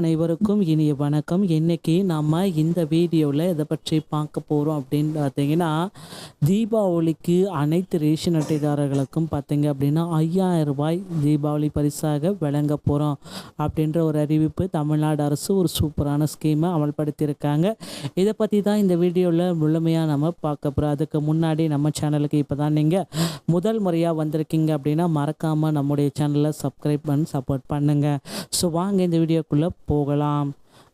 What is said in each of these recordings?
அனைவருக்கும் இனிய வணக்கம். இன்னைக்கு நம்ம இந்த வீடியோவில் இதை பற்றி பார்க்க போகிறோம் அப்படின்னு பார்த்தீங்கன்னா தீபாவளிக்கு அனைத்து ரேஷன் அட்டைதாரர்களுக்கும் பார்த்தீங்க அப்படின்னா ஐயாயிரம் ரூபாய் தீபாவளி பரிசாக வழங்க போகிறோம் அப்படின்ற ஒரு அறிவிப்பு தமிழ்நாடு அரசு ஒரு சூப்பரான ஸ்கீமை அமல்படுத்தியிருக்காங்க. இதை பற்றி தான் இந்த வீடியோவில் முழுமையாக நம்ம பார்க்க போகிறோம் அதுக்கு முன்னாடி நம்ம சேனலுக்கு இப்போ தான் நீங்கள் முதல் முறையாக வந்திருக்கீங்க அப்படின்னா மறக்காமல் நம்முடைய சேனலை சப்ஸ்கிரைப் பண்ணி சப்போர்ட் பண்ணுங்கள் ஸோ வாங்க இந்த வீடியோக்குள்ளே போகலாம்.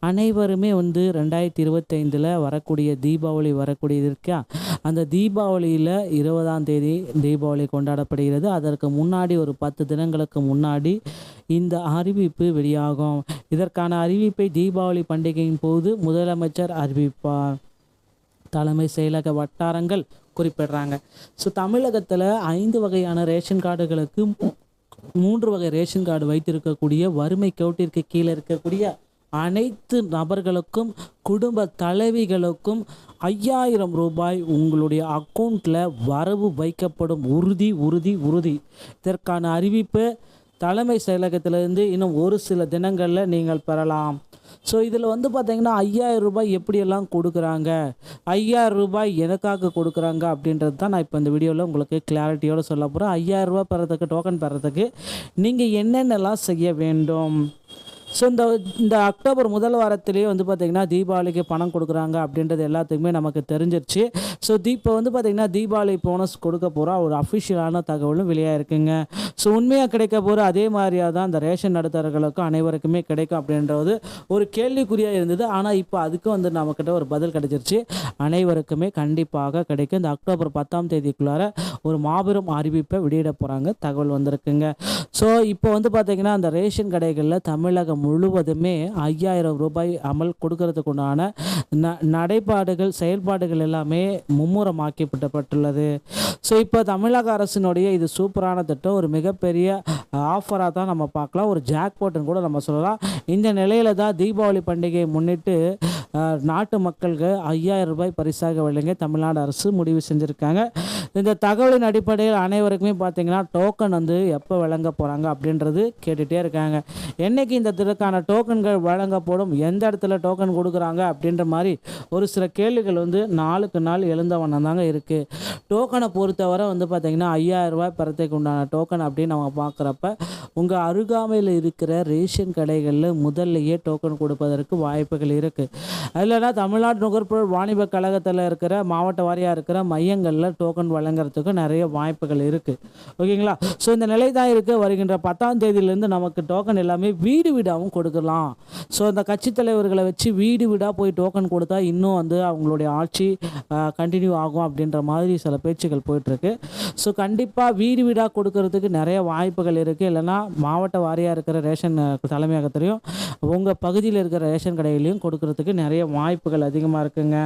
அனைவருமே வந்து ரெண்டாயிரத்தி இருபத்தைந்தில் வரக்கூடிய தீபாவளி வரக்கூடியது இருக்கா? அந்த தீபாவளியில் இருபதாம் தேதி தீபாவளி கொண்டாடப்படுகிறது. அதற்கு முன்னாடி ஒரு பத்து தினங்களுக்கு முன்னாடி இந்த அறிவிப்பு வெளியாகும். இதற்கான அறிவிப்பை தீபாவளி பண்டிகையின் போது முதலமைச்சர் அறிவிப்பார். தலைமை செயலக வட்டாரங்கள் குறிப்பிடுறாங்க. ஸோ தமிழகத்தில் ஐந்து வகையான ரேஷன் கார்டுகளுக்கு மூன்று வகை ரேஷன் கார்டு வைத்திருக்கக்கூடிய வறுமை கோட்டிற்கு கீழே இருக்கக்கூடிய அனைத்து நபர்களுக்கும் குடும்ப தலைவிகளுக்கும் ஐயாயிரம் ரூபாய் உங்களுடைய அக்கௌண்ட்டில் வரவு வைக்கப்படும். உறுதி உறுதி உறுதி. இதற்கான அறிவிப்பு தலைமை செயலகத்திலிருந்து இன்னும் ஒரு சில தினங்களில் நீங்கள் பெறலாம். ஸோ இதில் வந்து பார்த்திங்கன்னா ஐயாயிரம் ரூபாய் எப்படியெல்லாம் கொடுக்குறாங்க? ஐயாயிரம் ரூபாய் எதுக்காக கொடுக்குறாங்க அப்படின்றது தான் நான் இப்போ இந்த வீடியோவில் உங்களுக்கு கிளாரிட்டியோடு சொல்ல போகிறேன் ஐயாயிரம் ரூபாய் பெறதுக்கு டோக்கன் பெறதுக்கு நீங்கள் என்னென்னலாம் செய்ய வேண்டும்? ஸோ இந்த இந்த அக்டோபர் முதல் வாரத்திலேயே வந்து பார்த்திங்கன்னா தீபாவளிக்கு பணம் கொடுக்குறாங்க அப்படின்றது எல்லாத்துக்குமே நமக்கு தெரிஞ்சிருச்சு. ஸோ இப்போ வந்து பார்த்திங்கன்னா தீபாவளி போனஸ் கொடுக்க போகிற ஒரு அஃபிஷியலான தகவலும் வெளியாக இருக்குங்க ஸோ உண்மையாக கிடைக்க போகிற அதே மாதிரியாக தான் அந்த ரேஷன் நடத்துகிறவர்களுக்கும் அனைவருக்குமே கிடைக்கும் அப்படின்றது ஒரு கேள்விக்குறியாக இருந்தது. ஆனால் இப்போ அதுக்கும் வந்து நம்மக்கிட்ட ஒரு பதில் கிடைச்சிருச்சு. அனைவருக்குமே கண்டிப்பாக கிடைக்கும். இந்த அக்டோபர் பத்தாம் தேதிக்குள்ளார ஒரு மாபெரும் அறிவிப்பை வெளியிட போகிறாங்க தகவல் வந்திருக்குங்க. ஸோ இப்போ வந்து பார்த்திங்கன்னா அந்த ரேஷன் கடைகளில் தமிழகம் முழுவதுமே ஐயாயிரம் ரூபாய் அமல் கொடுக்கறதுக்கு உண்டான ந நடைபாடுகள் செயல்பாடுகள் எல்லாமே மும்முரமாக்கப்பட்டப்பட்டுள்ளது ஸோ இப்போ தமிழக அரசினுடைய இது சூப்பரான திட்டம். ஒரு மிகப்பெரிய ஆஃபராக தான் நம்ம பார்க்கலாம். ஒரு ஜாக்பாட்னு கூட நம்ம சொல்லலாம். இந்த நிலையில் தான் தீபாவளி பண்டிகையை முன்னிட்டு நாட்டு மக்களுக்கு ஐயாயிரம் ரூபாய் பரிசாக வழங்க தமிழ்நாடு அரசு முடிவு செஞ்சுருக்காங்க. இந்த தகவலின் அடிப்படையில் அனைவருக்குமே பார்த்தீங்கன்னா டோக்கன் வந்து எப்போ வழங்க போகிறாங்க அப்படின்றது கேட்டுகிட்டே இருக்காங்க. என்றைக்கு இந்த இதற்கான டோக்கன்கள் வழங்கப்படும் எந்த இடத்துல டோக்கன் கொடுக்குறாங்க அப்படின்ற மாதிரி ஒரு சில கேள்விகள் வந்து நாளுக்கு நாள் எழுந்த வண்ணம் தாங்க இருக்குது டோக்கனை பொறுத்தவரை வந்து பார்த்திங்கன்னா ஐயாயிரம் ரூபாய் பெறத்துக்கு உண்டான டோக்கன் அப்படின்னு நம்ம பார்க்குறப்ப உங்கள் அருகாமையில் இருக்கிற ரேஷன் கடைகளில் முதல்லையே டோக்கன் கொடுப்பதற்கு வாய்ப்புகள் இருக்குது இல்லைனா தமிழ்நாடு நுகர்பொருள் வாணிப கழகத்தில் இருக்கிற மாவட்ட வாரியாக இருக்கிற மையங்களில் டோக்கன் வழங்குறதுக்கு நிறைய வாய்ப்புகள் இருக்குது ஓகேங்களா? ஸோ இந்த நிலை தான் இருக்குது வருகின்ற பத்தாம் தேதியிலேருந்து நமக்கு டோக்கன் எல்லாமே வீடு வீடாகவும் கொடுக்கலாம். ஸோ இந்த கட்சித் தலைவர்களை வச்சு வீடு வீடாக போய் டோக்கன் கொடுத்தா இன்னும் வந்து அவங்களுடைய ஆட்சி கண்டினியூ ஆகும் அப்படின்ற மாதிரி சில பேச்சுகள் போயிட்டுருக்கு ஸோ கண்டிப்பாக வீடு வீடாக கொடுக்கறதுக்கு நிறைய வாய்ப்புகள் இருக்குது இல்லைன்னா மாவட்ட வாரியாக இருக்கிற ரேஷன் தலைமையகத்திலையும் உங்கள் பகுதியில் இருக்கிற ரேஷன் கடையிலையும் கொடுக்கறதுக்கு நிறைய வாய்ப்புகள் அதிகமாக இருக்குங்க.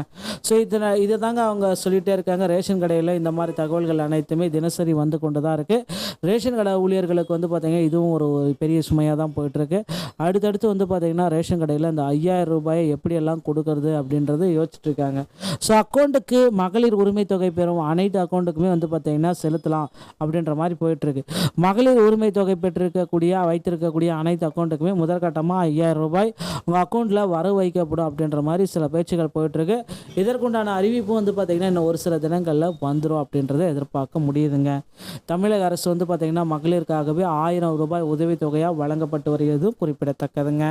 ஸோ இதில் இதை தாங்க அவங்க சொல்லிகிட்டே இருக்காங்க. ரேஷன் கடையில் இந்த மாதிரி தகவல்கள் அனைத்துமே தினசரி வந்து கொண்டு தான் இருக்குது ரேஷன் கடை ஊழியர்களுக்கு வந்து பார்த்திங்கன்னா இதுவும் ஒரு பெரிய சுமையாக தான் போயிட்டுருக்கு. அடுத்தடுத்து வந்து பார்த்திங்கன்னா ரேஷன் கடையில் இந்த ஐயாயிரம் ரூபாயை எப்படியெல்லாம் கொடுக்கறது அப்படின்றது யோசிச்சுட்ருக்காங்க ஸோ அக்கௌண்ட்டுக்கு மகளிர் உரிமை தொகை பெறும் அனைத்து அக்கௌண்ட்டுக்குமே வந்து பார்த்திங்கன்னா செலுத்தலாம் அப்படின்ற மாதிரி போயிட்டுருக்கு. மகளிர் உரிமை தொகை பெற்றிருக்கக்கூடிய வைத்திருக்கக்கூடிய அனைத்து அக்கௌண்ட்டுக்குமே முதற்கட்டமாக ஐயாயிரம் ரூபாய் உங்கள் அக்கௌண்ட்டில் வரவு வைக்கப்படும் அப்படின்ற மாதிரி சில பேச்சுகள் போயிட்டுருக்கு. இதற்குண்டான அறிவிப்பு வந்து பார்த்திங்கன்னா இன்னும் ஒரு சில தினங்களில் வந்துடும் அப்படின்றத எதிர்பார்க்க முடியுதுங்க. தமிழக அரசு வந்து பார்த்திங்கன்னா மகளிருக்காகவே ஆயிரம் ரூபாய் உதவித்தொகையாக வழங்கப்பட்டு வருகிறதும் குறிப்பிடத்தக்கதுங்க.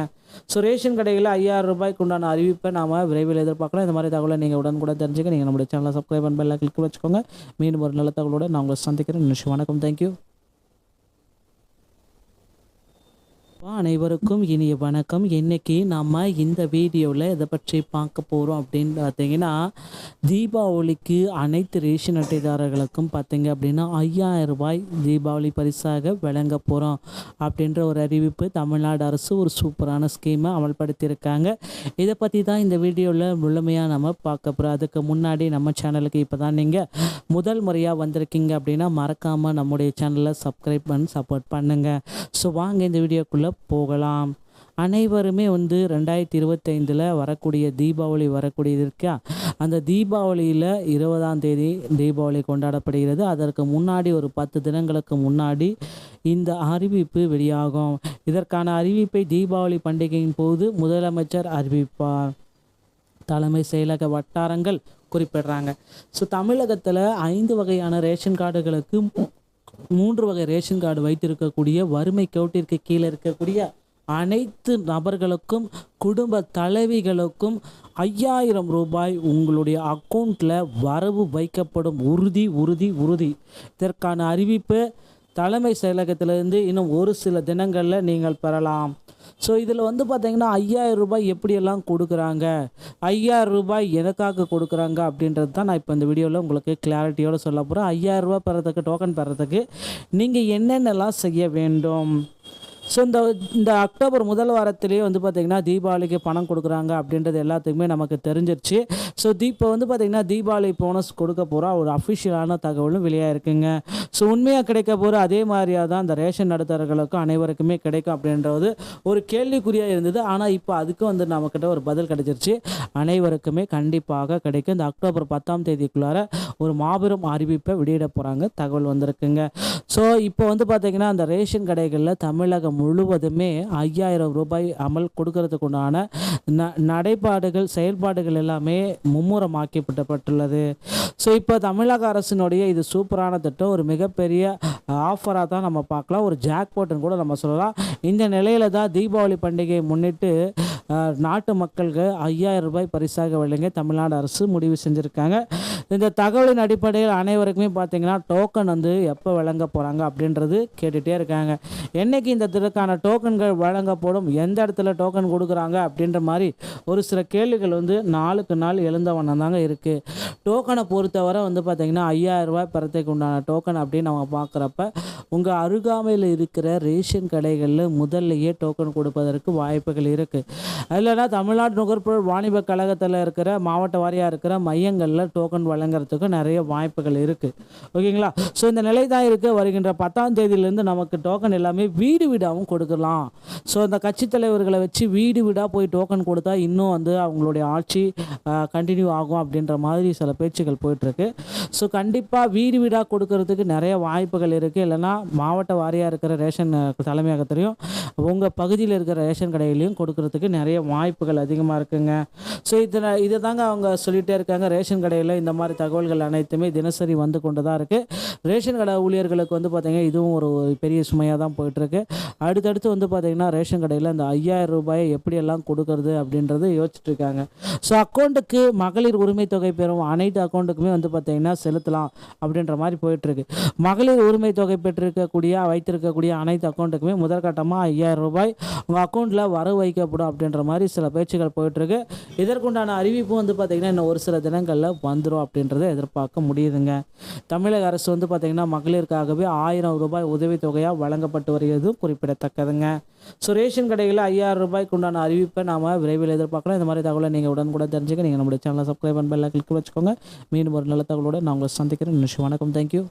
ஸோ ரேஷன் கடைகளில் ஐயாயிரம் ரூபாய்க்கு உண்டான அறிவிப்பை நாம் விரைவில் எதிர்பார்க்கலாம். இந்த மாதிரி தகவலை நீங்கள் உடனுக்குடன் தெரிஞ்சுக்க நீங்கள் நம்மளுடைய சேனலை சப்ஸ்கிரைப் பண்ண பெல்ல கிளிக் வச்சுக்கோங்க. மீண்டும் ஒரு நல்ல தகவலோடு நான் உங்களை சந்திக்கிறேன். நிமிஷம் வணக்கம். தேங்க்யூ அனைவருக்கும் இனிய வணக்கம். இன்னைக்கு நம்ம இந்த வீடியோவில் இதை பற்றி பார்க்க போகிறோம் அப்படின்னு பார்த்தீங்கன்னா தீபாவளிக்கு அனைத்து ரேஷன் அட்டைதாரர்களுக்கும் பார்த்தீங்க அப்படின்னா ஐயாயிரம் ரூபாய் தீபாவளி பரிசாக வழங்க போகிறோம் அப்படின்ற ஒரு அறிவிப்பு தமிழ்நாடு அரசு ஒரு சூப்பரான ஸ்கீமை அமல்படுத்தியிருக்காங்க. இதை பற்றி தான் இந்த வீடியோவில் முழுமையாக நம்ம பார்க்க போகிறோம் அதுக்கு முன்னாடி நம்ம சேனலுக்கு இப்போ தான் நீங்கள் முதல் முறையாக வந்திருக்கீங்க அப்படின்னா மறக்காமல் நம்முடைய சேனலை சப்ஸ்கிரைப் பண்ணி சப்போர்ட் பண்ணுங்கள் ஸோ வாங்க இந்த வீடியோக்குள்ளே போகலாம். அனைவருமே வந்து ரெண்டாயிரத்தி இருபத்தைந்தில் வரக்கூடிய தீபாவளி வரக்கூடியது இருக்கா? அந்த தீபாவளியில் இருபதாம் தேதி தீபாவளி கொண்டாடப்படுகிறது. அதற்கு முன்னாடி ஒரு பத்து தினங்களுக்கு முன்னாடி இந்த அறிவிப்பு வெளியாகும். இதற்கான அறிவிப்பை தீபாவளி பண்டிகையின் போது முதலமைச்சர் அறிவிப்பார். தலைமை செயலக வட்டாரங்கள் குறிப்பிடுறாங்க. ஸோ தமிழகத்தில் ஐந்து வகையான ரேஷன் கார்டுகளுக்கு மூன்று வகை ரேஷன் கார்டு வைத்திருக்கக்கூடிய வறுமை கோட்டிற்கு கீழே இருக்கக்கூடிய அனைத்து நபர்களுக்கும் குடும்ப தலைவிகளுக்கும் ஐயாயிரம் ரூபாய் உங்களுடைய அக்கௌண்ட்டில் வரவு வைக்கப்படும். உறுதி உறுதி உறுதி. இதற்கான அறிவிப்பு தலைமை செயலகத்திலிருந்து இன்னும் ஒரு சில தினங்களில் நீங்கள் பெறலாம். ஸோ இதில் வந்து பார்த்தீங்கன்னா ஐயாயிரம் ரூபாய் எப்படியெல்லாம் கொடுக்குறாங்க? ஐயாயிரம் ரூபாய் எதற்காக கொடுக்குறாங்க அப்படின்றது தான் நான் இப்போ இந்த வீடியோவில் உங்களுக்கு கிளாரிட்டியோடு சொல்ல போகிறேன் ஐயாயிரம் ரூபாய் பெறதுக்கு டோக்கன் பெறதுக்கு நீங்கள் என்னென்னலாம் செய்ய வேண்டும்? ஸோ இந்த இந்த அக்டோபர் முதல் வாரத்திலேயே வந்து பார்த்திங்கன்னா தீபாவளிக்கு பணம் கொடுக்குறாங்க அப்படின்றது எல்லாத்துக்குமே நமக்கு தெரிஞ்சிருச்சு. ஸோ இப்போ வந்து பார்த்திங்கன்னா தீபாவளி போனஸ் கொடுக்க போகிற ஒரு அஃபிஷியலான தகவலும் வெளியாக இருக்குங்க ஸோ உண்மையாக கிடைக்க போகிற அதே மாதிரியாக தான் இந்த ரேஷன் நடத்துகிறவர்களுக்கும் அனைவருக்குமே கிடைக்கும் அப்படின்றது ஒரு கேள்விக்குறியாக இருந்தது. ஆனால் இப்போ அதுக்கும் வந்து நம்மக்கிட்ட ஒரு பதில் கிடைச்சிருச்சு. அனைவருக்குமே கண்டிப்பாக கிடைக்கும். இந்த அக்டோபர் பத்தாம் தேதிக்குள்ளார ஒரு மாபெரும் அறிவிப்பை வெளியிட போகிறாங்க தகவல் வந்திருக்குங்க. ஸோ இப்போ வந்து பார்த்திங்கன்னா அந்த ரேஷன் கடைகளில் தமிழகம் முழுவதுமே ஐயாயிரம் ரூபாய் அமல் கொடுக்கறதுக்குண்டான ந நடைபாடுகள் செயல்பாடுகள் எல்லாமே மும்முரமாக்கப்பட்டப்பட்டுள்ளது ஸோ இப்போ தமிழக அரசினுடைய இது சூப்பரான திட்டம். ஒரு மிகப்பெரிய ஆஃபராக தான் நம்ம பார்க்கலாம். ஒரு ஜாக்பாட்னு கூட நம்ம சொல்லலாம். இந்த நிலையில் தான் தீபாவளி பண்டிகையை முன்னிட்டு நாட்டு மக்களுக்கு ஐயாயிரம் ரூபாய் பரிசாக வழங்க தமிழ்நாடு அரசு முடிவு செஞ்சுருக்காங்க. இந்த தகவலின் அடிப்படையில் அனைவருக்குமே பார்த்தீங்கன்னா டோக்கன் வந்து எப்போ வழங்க போகிறாங்க அப்படின்றது கேட்டுகிட்டே இருக்காங்க. என்றைக்கு இந்த இதற்கான டோக்கன்கள் வழங்கப்படும் எந்த இடத்துல டோக்கன் கொடுக்குறாங்க அப்படின்ற மாதிரி ஒரு சில கேள்விகள் வந்து நாளுக்கு நாள் எழுந்த வண்ணம் தாங்க இருக்குது டோக்கனை பொறுத்தவரை வந்து பார்த்திங்கன்னா ஐயாயிரம் ரூபாய் உண்டான டோக்கன் அப்படின்னு நம்ம பார்க்குறப்ப உங்கள் அருகாமையில் இருக்கிற ரேஷன் கடைகளில் முதல்லையே டோக்கன் கொடுப்பதற்கு வாய்ப்புகள் இருக்குது இல்லைன்னா தமிழ்நாடு நுகர்பொருள் வாணிப கழகத்தில் இருக்கிற மாவட்ட வாரியாக இருக்கிற மையங்களில் டோக்கன் வழங்குறதுக்கு நிறைய வாய்ப்புகள் இருக்குது ஓகேங்களா? ஸோ இந்த நிலை தான் இருக்குது வருகின்ற பத்தாம் தேதியிலேருந்து நமக்கு டோக்கன் எல்லாமே வீடு வீடாகவும் கொடுக்கலாம். ஸோ இந்த கட்சித் தலைவர்களை வச்சு வீடு வீடாக போய் டோக்கன் கொடுத்தா இன்னும் வந்து அவங்களுடைய ஆட்சி கண்டினியூ ஆகும் அப்படின்ற மாதிரி சில பேச்சுகள் போயிட்டுருக்கு. ஸோ கண்டிப்பாக வீடு வீடாக கொடுக்கறதுக்கு நிறைய வாய்ப்புகள் இருக்குது இல்லைன்னா மாவட்ட வாரியாக இருக்கிற ரேஷன் தலைமையகத்திலையும் உங்கள் பகுதியில் இருக்கிற ரேஷன் கடையிலையும் கொடுக்கறதுக்கு நிறைய வாய்ப்புகள் அதிகமாக இருக்குங்க. ஸோ இதில் இதை தாங்க அவங்க சொல்லிகிட்டே இருக்காங்க. ரேஷன் கடையில் இந்த மாதிரி தகவல்கள் அனைத்துமே தினசரி வந்து கொண்டு தான் இருக்குது ரேஷன் கடை ஊழியர்களுக்கு வந்து பார்த்திங்கன்னா இதுவும் ஒரு பெரிய சுமையாக தான் போயிட்டுருக்கு. அடுத்தடுத்து வந்து பார்த்திங்கன்னா ரேஷன் கடையில் இந்த ஐயாயிரம் ரூபாயை எப்படியெல்லாம் கொடுக்கறது அப்படின்றது யோசிச்சுட்டு இருக்காங்க. ஸோ அக்கௌண்ட்டுக்கு மகளிர் உரிமை தொகை பெறும் அனைத்து அக்கௌண்ட்டுக்குமே வந்து பார்த்திங்கன்னா செலுத்தலாம் அப்படின்ற மாதிரி போயிட்டுருக்கு. மகளிர் உரிமை தொகை பெற்றிருக்கக்கூடிய வைத்திருக்கக்கூடிய அனைத்து அக்கௌண்ட்டுக்குமே முதற்கட்டமாக ஐயாயிரம் ரூபாய் உங்கள் அக்கௌண்ட்டில் வரவு வைக்கப்படும் அப்படின்ற மாதிரி சில பேச்சுகள் போயிட்டுருக்கு. இதற்குண்டான அறிவிப்பு வந்து பார்த்திங்கன்னா இன்னும் ஒரு சில தினங்களில் வந்துடும் அப்படின்றத எதிர்பார்க்க முடியுதுங்க. தமிழக அரசு வந்து பார்த்திங்கன்னா மகளிருக்காகவே ஆயிரம் ரூபாய் உதவித்தொகையாக வழங்கப்பட்டு வருகிறது. குறிப்பிடத்தக்கதுங்க. ஸோ ரேஷன் கடைகளில் ஐயாயிரம் ரூபாய்க்கு உண்டான அறிவிப்பை நாம் விரைவில் எதிர்பார்க்கலாம். இந்த மாதிரி தகவலை நீங்கள் உடன் கூட தெரிஞ்சுக்க நீங்கள் நம்மளுடைய சேனலை சப்ஸ்கிரைப் பண்ண பெல்ல கிளிக் வச்சுக்கோங்க. மீண்டும் ஒரு நல்ல தகவலோட நான் உங்களை சந்திக்கிறேன். நிமிஷம் வணக்கம். தேங்க்யூ